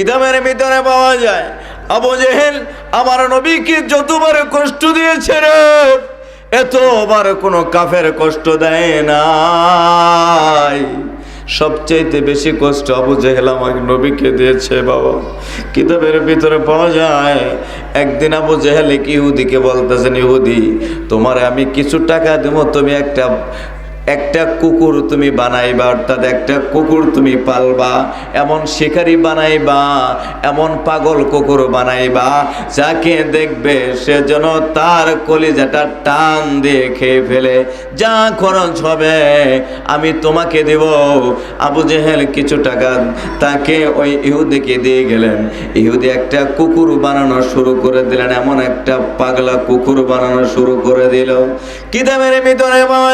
কিতাবের ভিতরে পাওয়া যায়। আবু জেহেল আমার নবীকে যতবার কষ্ট দিয়েছে রে, এতবার কোনো কাফের কষ্ট দেয় নাই। সবচাইতে বেশি কষ্ট আবু জেহেল আমাকে নবীকে দিয়েছে, বাবা। কিতাবের ভিতরে পাওয়া যায়, একদিন আবু জেহেল ইহুদিকে বলতেছেন, ইহুদি, তোমারে আমি কিছু টাকা দেবো, তুমি একটা একটা কুকুর তুমি বানাইবা, অর্থাৎ একটা কুকুর তুমি পালবা, এমন শিকারি বানাইবা, এমন পাগল কুকুর বানাইবা, যাকে দেখবে সে যেন তার কলিজাটা টান দিয়ে খেয়ে ফেলে। যা খরচ হবে, আমি তোমাকে দেব। আবু জেহেল কিছু টাকা তাকে ওই ইহুদিকে দিয়ে গেলেন। ইহুদি একটা কুকুর বানানো শুরু করে দিলেন, এমন একটা পাগলা কুকুর বানানো শুরু করে দিল। কিতাবের ভিতরে পাওয়া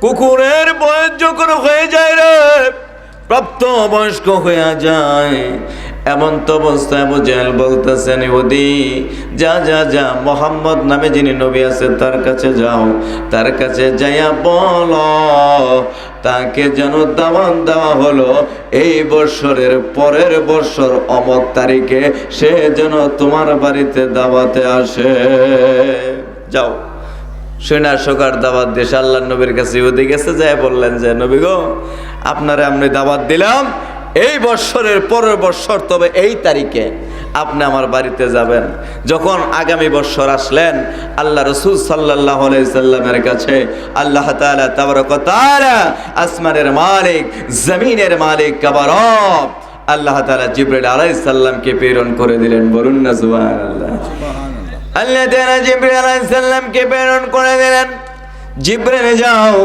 কুকুরের বয়স যখন হয়ে যায় রে প্রাপ্ত বয়স্ক হয়ে যায়। এমন তো অবস্থায় জেহেল বলতেছেন, ইহুদি, যা যা যা, মোহাম্মদ নামে যিনি নবী আছে, তার কাছে যাও, তার কাছে যাইয়া বল, তাকে যেন দাওয়াত দেওয়া হলো। এই বৎসরের পরের বৎসর অমক তারিখে সে যেন তোমার বাড়িতে দাওয়াতে আসে। যাও। সেনা শোকার দাওয়াত দিয়ে আল্লাহ নবীর কাছে ইহুদি গেছে, যায় বললেন যে, নবী গো, আপনারে আমি দাওয়াত দিলাম, এই বৎসরের পরের বৎসর, তবে এই তারিখে আপনি আমার বাড়িতে যাবেন। যখন আগামী বৎসর আসলেন, আল্লাহ রসুল সাল্লাহ সাল্লামের কাছে আল্লাহ তালা তাবরক তাআলা, আসমানের মালিক, জমিনের মালিক কাবারব আল্লাহ তালা জিব্রাইল আলাইহিস সাল্লামকে প্রেরণ করে দিলেন। বলুন না, সুবহানাল্লাহ। আল্লাহ তাআলা জিব্রাইল আলাইহিস সালামকে প্রেরণ করে দিলেন। জিব্রাইল, যাও,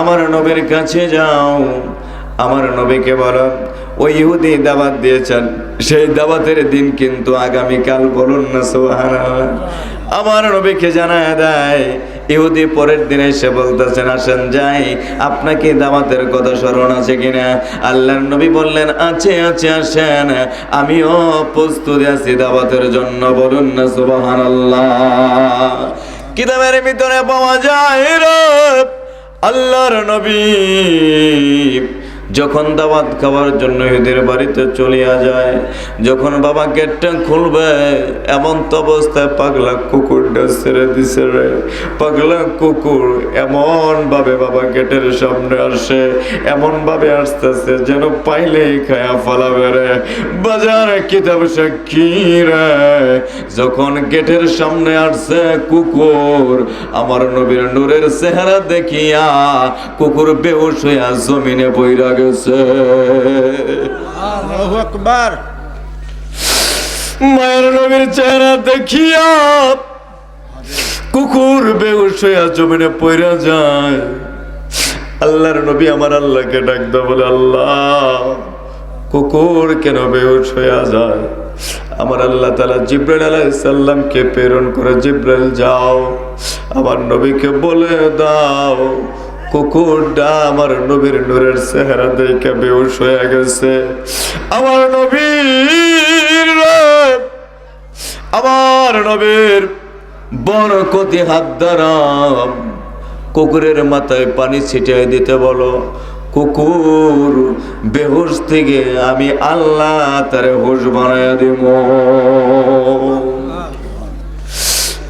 আমার নবীর কাছে যাও। আমার নবীকে বলো ওই ইহুদি দাবাত দিয়েছেন, সেই দাবাতের দিন কিন্তু আগামীকাল বলুন না সোহান আমার নবীকে জানায় দেয় ইহুদি পরের দিনে সে বলতেছেন, আসেন যাই, আপনাকে দাওয়াতের কথা স্মরণ আছে কিনা? আল্লাহর নবী বললেন, আছে আছে, আসেন, আমিও প্রস্তুতি আছি দাওয়াতের জন্য, বলুন না সুবাহান কিতাবের ভিতরে পাওয়া যায় আল্লাহর নবী যখন দাওয়াত খাওয়ার জন্য এদের বাড়িতে চলিয়া যায়, যখন বাবা গেটটা খুলবে, এমন তো অবস্থায় পাগলা কুকুরটা ছেড়ে দিছে রে। পাগলা কুকুর এমন ভাবে বাবা গেটের সামনে আসে এমন ভাবে আসতেছে যেন পাইলেই খায়া ফলাবে রে। বাজারে কিতাব সাক্ষী রে? যখন গেটের সামনে আসছে কুকুর, আমার নবীর নূরের চেহারা দেখিয়া কুকুর বেহুশ হইয়া জমিনে বইরা গেছে। আকবার। মায়ের নবীর চেহারা দেখিয়া কুকুর হইয়া জমিনে পইরা যায়। আল্লাহর নবী আমার আল্লাহকে ডাক ডাকতে বলে আল্লাহ কুকুর কেন হইয়া যায়? আমার আল্লাহ তালা জিব্রাইল আলাইসাল্লামকে প্রেরণ করে জিব্রাইল যাও। আমার নবীকে বলে দাও কুকুরটা আমার নবীর নূরের চেহারা দেখে বেহুশ হয়ে গেছে। আমার নবীর আমার নবীর বড় কতি হাত দ্বারা কুকুরের মাথায় পানি ছিটিয়ে দিতে বলো, কুকুর, বেহুশ থেকে আমি আল্লাহ তারে হুশ বানায় দিব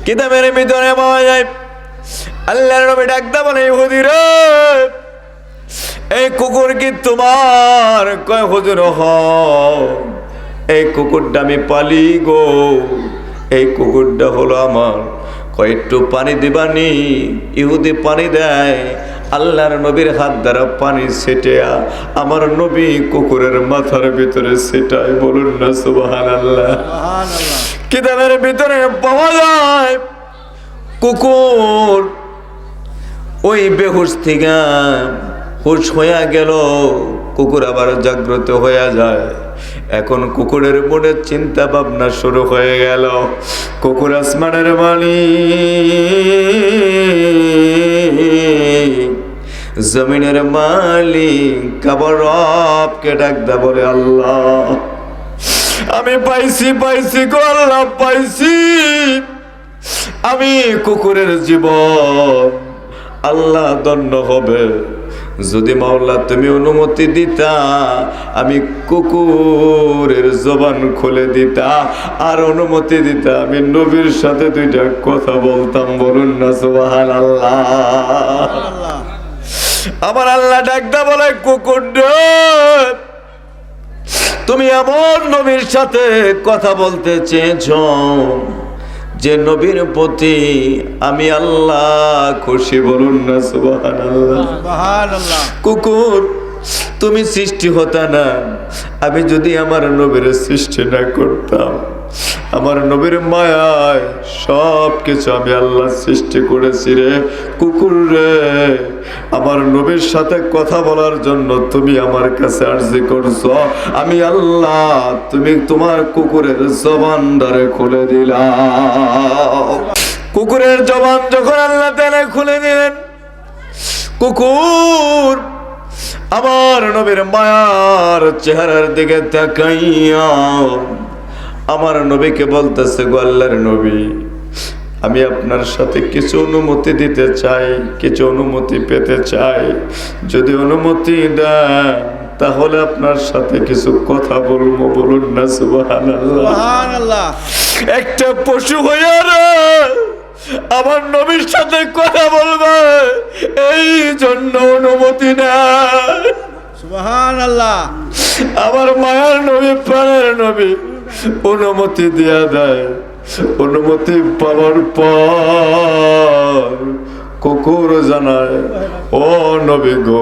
কিতাবের ভিতরে পাওয়া যায় আল্লাহর নবী ডাকতে বলে ইহুদি রে এই কুকুর কি তোমার? কয় হুজুর হ এই কুকুরটা আমি পালি গো। এই কুকুরটা হলো আমার। কয় একটু পানি দিবানি ইহুদি পানি দেয়। আল্লাহর নবীর হাত দ্বারা পানি ছেটিয়া আমার নবী কুকুরের মাথার ভিতরে সেটাই বলুন না সুবাহান আল্লাহ কিতাবের ভিতরে পাওয়া যায়? কুকুর ওই বেহুশ থেকে হুশ হইয়া গেল, কুকুর আবার জাগ্রত হইয়া যায়। এখন কুকুরের মনে চিন্তা ভাবনা শুরু হয়ে গেল। কুকুর আসমানের মালিক, জমিনের মালিক, কাবার রবকে ডাকদা বলে, আল্লাহ, আমি পাইছি পাইছি গো আল্লাহ, পাইছি। আমি কুকুরের জীবন আল্লাহ দণ্ড হবে। যদি মাওলা তুমি অনুমতি দিতা, আমি কুকুরের জবান খুলে দিতা। আর অনুমতি দিতা, আমি নবীর সাথে দুইটা কথা বলতাম, বলুন না সুবাহান আল্লাহ আমার আল্লাহ ডাকদা বলে, কুকুর তুমি এমন নবীর সাথে কথা বলতে চেয়েছ যে নবীর প্রতি আমি আল্লাহ খুশি বলুন না সুবহানাল্লাহ। কুকুর তুমি সৃষ্টি হতা না। আমি যদি আমার নবীর সৃষ্টি না করতাম আমার নবীর মায়ায় সব কিছু আমি আল্লাহ সৃষ্টি করেছি রে, কুকুর রে। আমার নবীর সাথে কথা বলার জন্য তুমি আমার কাছে আর্জি করছ। আমি আল্লাহ, তুমি তোমার কুকুরের জবান দ্বারে খুলে দিলাম কুকুরের জবান যখন আল্লাহ তাআলা খুলে দিলেন, কুকুর আমার নবীর মায়ার চেহারার দিকে তাকাইয়া আমার নবীকে বলতেছে গো আল্লাহর নবী আমি আপনার সাথে কিছু অনুমতি দিতে চাই কিছু অনুমতি পেতে চাই। যদি অনুমতি দেন তাহলে আপনার সাথে কিছু কথা বলব। বলুন না সুবহানাল্লাহ। সুবহানাল্লাহ। একটা পশু হইয়া রে আমার নবীর সাথে কথা বলবে এই জন্য অনুমতি নেয়। সুবহানাল্লাহ। আমার মায়ের নবী প্রাণের নবী। অনুমতি দেয়া দেয় অনুমতি পাওয়ার পর কুকুর জানায় ও নবী গো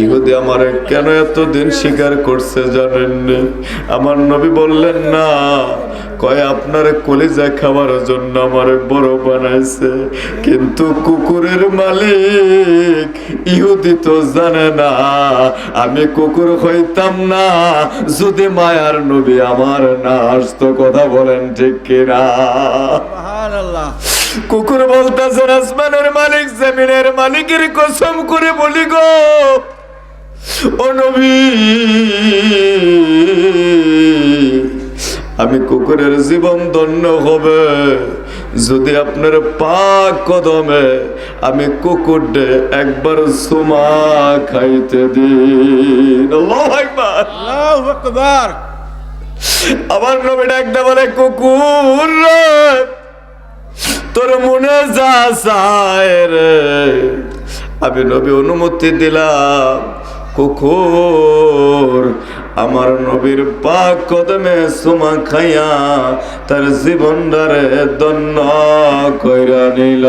ইহুদি আমার কেন এতদিন স্বীকার করছে জানেননি? আমার নবী বললেন, না, কয় আপনার কলিজা খাওয়ার জন্য আমার বড় বানাইছে। কিন্তু কুকুরের মালিক ইহুদি তো জানে না। আমি কুকুর হইতাম না, যদি মায়ার নবী আমার না আসতো, কথা বলেন ঠিক কিনা? সুবহানাল্লাহ। কুকুর বলতেছে আসমানের মালিক জমিনের মালিকের কসম করে বলি গো। ও নবী আমি কুকুরের জীবন ধন্য হবে। যদি আপনার পাক কদমে আমি কুকুরডে একবার সুমা খাইতে দিন। আল্লাহু আকবার। আল্লাহু আকবার। আমার নবী ডাকতে বলে কুকুর তোর মনে যা সায় রে। আমি নবী অনুমতি দিলাম, কুকুর। আমার নবীর পাক কদমে সুমা খাইয়া তার জীবন জীবনটারে দন্য কইরা নিল।